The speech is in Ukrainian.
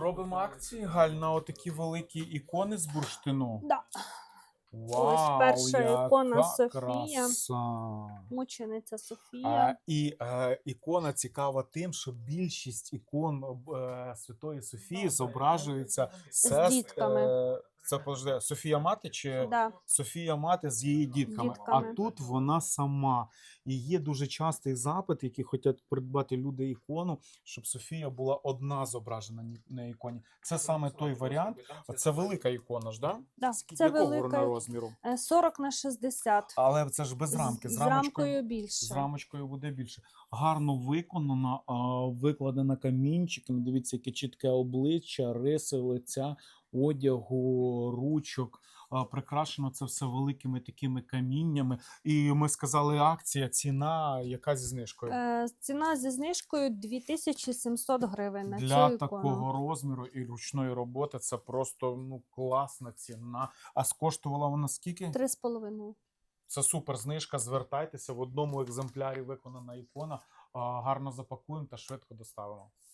Робимо акції, Галь, на отакі великі ікони з бурштину. Да. Вау, перша яка ікона Софія. краса. Мучениця А, Софія. і е, ікона цікава тим, що більшість ікон е, Святої Софії зображуються сест- дітками. Е, це подожди, Софія мати чи Да. Софія мати з її дітками. Дітками. А тут вона сама. І є дуже частий запит, який хочуть придбати люди ікону, щоб Софія була одна зображена ні- на іконі. Це саме той варіант. Це велика ікона ж, да? Да. Скільки Це якого велика розміру? е, 40 на 60. Але це ж без рамки. З, З, з рамочкою. рамкою більше. З рамочкою буде більше. Гарно виконана, а, викладена камінчиком. Дивіться, яке чітке обличчя, риси лиця, одягу, ручок. Прикрашено це все великими такими каміннями. І ми сказали, акція, ціна, яка зі знижкою. Е, ціна зі знижкою 2700 гривень на Для цю ікону. такого розміру і ручної роботи це просто ну класна ціна. А скоштувала вона скільки? Три з половиною. Це супер знижка. Звертайтеся в одному екземплярі виконана ікона. Гарно запакуємо та швидко доставимо.